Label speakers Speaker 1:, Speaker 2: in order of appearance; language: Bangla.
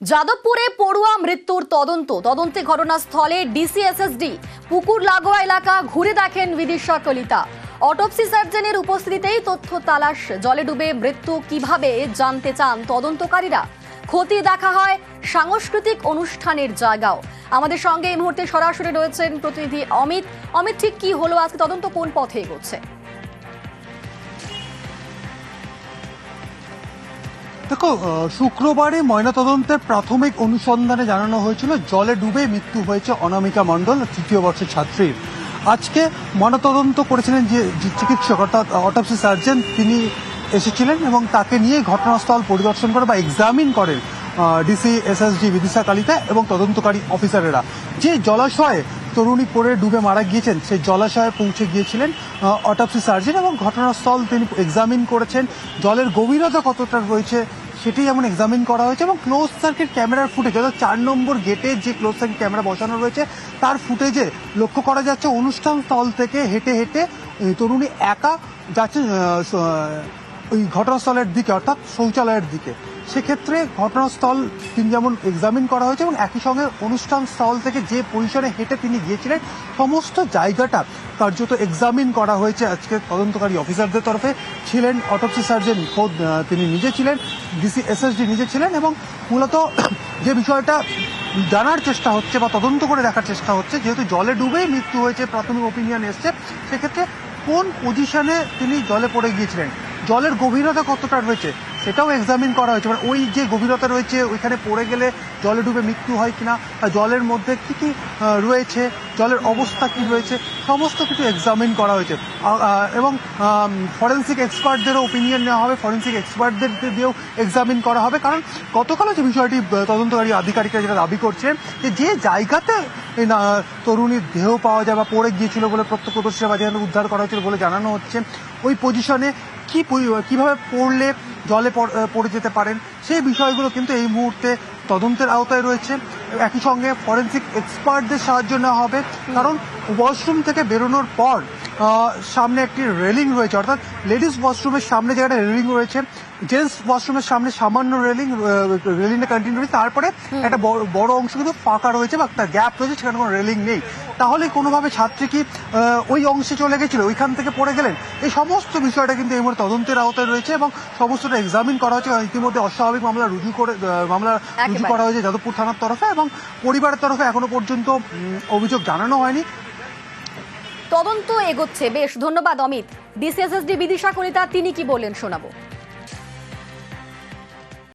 Speaker 1: যাদবপুরে পড়ুয়া মৃত্যুর তদন্ত। তদন্তে ঘটনাস্থলে ডিসিএসএসডি পুকুর লাগোয়া এলাকা ঘুরে দেখেন বিদিশা কলিতা। অটোপসি সার্জনের উপস্থিতিতেই তথ্য তালাশ। জলে ডুবে মৃত্যু কীভাবে জানতে চান তদন্তকারীরা? ক্ষতি দেখা হয় সাংস্কৃতিক অনুষ্ঠানের জায়গাও। আমাদের সঙ্গে এই মুহূর্তে সরাসরি রয়েছেন প্রতিনিধি অমিত। অমিত, ঠিক কি হলো আজকে? তদন্ত কোন পথে এগোচ্ছে?
Speaker 2: দেখো শুক্রবারে ময়নাতদন্তের প্রাথমিক অনুসন্ধানে জানানো হয়েছিল, জলে ডুবে মৃত্যু হয়েছে অনামিকা মণ্ডল, তৃতীয় বর্ষের ছাত্রীর আজকে ময়নাতদন্ত করেছিলেন যে যে চিকিৎসক, অর্থাৎ অটোপসি সার্জন তিনি এসেছিলেন এবং তাকে নিয়ে ঘটনাস্থল পরিদর্শন করে বা এক্সামিন করেন ডিসি এসএসডি বিদিশা কালিতা এবং তদন্তকারী অফিসারেরা। যে জলাশয়ে তরুণী পড়ে ডুবে মারা গিয়েছেন, সেই জলাশয়ে পৌঁছে গিয়েছিলেন অটোপসি সার্জন এবং ঘটনাস্থল তিনি এক্সামিন করেছেন। জলের গভীরতা কতটা রয়েছে সেটি যেমন এক্সামিন করা হয়েছে এবং ক্লোজ সার্কিট ক্যামেরার ফুটেজ অর্থাৎ চার নম্বর গেটে যে ক্লোজ সার্কিট ক্যামেরা বসানো রয়েছে, তার ফুটেজে লক্ষ্য করা যাচ্ছে অনুষ্ঠান স্থল থেকে হেঁটে হেঁটে তরুণী একা যাচ্ছে ওই ঘটনাস্থলের দিকে, অর্থাৎ শৌচালয়ের দিকে। সেক্ষেত্রে ঘটনাস্থল তিনি যেমন এক্সামিন করা হয়েছে এবং একই সঙ্গে অনুষ্ঠান স্থল থেকে যে পরিসরে হেঁটে তিনি গিয়েছিলেন, সমস্ত জায়গাটা কার্যত এক্সামিন করা হয়েছে আজকে তদন্তকারী অফিসারদের তরফে। ছিলেন অটোপসি সার্জন খোদ তিনি নিজে ছিলেন ডিসি এসএসডি নিজে ছিলেন এবং মূলত যে বিষয়টা জানার চেষ্টা হচ্ছে বা তদন্ত করে দেখার চেষ্টা হচ্ছে, যেহেতু জলে ডুবেই মৃত্যু হয়েছে, প্রাথমিক ওপিনিয়ন এসছে, সেক্ষেত্রে কোন পজিশনে তিনি জলে পড়ে গিয়েছিলেন? জলের গভীরতা কতটা রয়েছে সেটাও এক্সামিন করা হয়েছে। মানে ওই যে গভীরতা রয়েছে, ওইখানে পড়ে গেলে জলে ডুবে মৃত্যু হয় কিনা বা জলের মধ্যে কি কি রয়েছে, জলের অবস্থা কি রয়েছে, সমস্ত কিছু এক্সামিন করা হয়েছে। এবং ফরেন্সিক এক্সপার্টদেরও ওপিনিয়ন নেওয়া হবে ফরেন্সিক এক্সপার্টদের দিয়েও এক্সামিন করা হবে। কারণ গতকালও যে বিষয়টি তদন্তকারী আধিকারিকরা যেটা দাবি করছেন, যে যে জায়গাতে তরুণীর দেহ পাওয়া যায় বা পড়ে গিয়েছিল বলে প্রত্যক্ষদর্শীরা বা যেখানে উদ্ধার করা হয়েছিল বলে জানানো হচ্ছে, ওই পজিশনে কি কীভাবে পড়লে জলে পড়- যেতে পারেন? সেই বিষয়গুলো কিন্তু এই মুহূর্তে তদন্তের আওতায় রয়েছে। একই সঙ্গে ফরেন্সিক এক্সপার্টদের সাহায্য নেওয়া হবে। কারণ ওয়াশরুম থেকে বেরোনোর পর সামনে একটি রেলিং রয়েছে অর্থাৎ লেডিস ওয়াশরুমের সামনে যেখানে রেলিং রয়েছে জেন্টস ওয়াশরুমের সামনে সামান্য রেলিং রেলিংটা কন্টিনিউ রয়েছে তারপরে একটা বড় অংশ কিন্তু ফাঁকা রয়েছে বা একটা গ্যাপ রয়েছে সেখানে কোনো রেলিং নেই। তাহলে কোনোভাবে ছাত্রী কি ওই অংশে চলে গেছিল ওইখান থেকে পড়ে গেলেন? এই সমস্ত বিষয়টা কিন্তু এই মুহূর্তে তদন্তের আওতায় রয়েছে এবং সমস্তটা এক্সামিন করা হচ্ছে ইতিমধ্যে অস্বাভাবিক মামলা রুজু করে মামলা রুজু করা হয়েছে যাদবপুর থানার তরফে এবং পরিবারের তরফে এখনও পর্যন্ত অভিযোগ জানানো হয়নি।
Speaker 1: তদন্ত এগোচ্ছে। বেশ ধন্যবাদ অমিত। ডিসিএসএসডি বিদিশা কলিতা তিনি কি বলেন শোনাবো।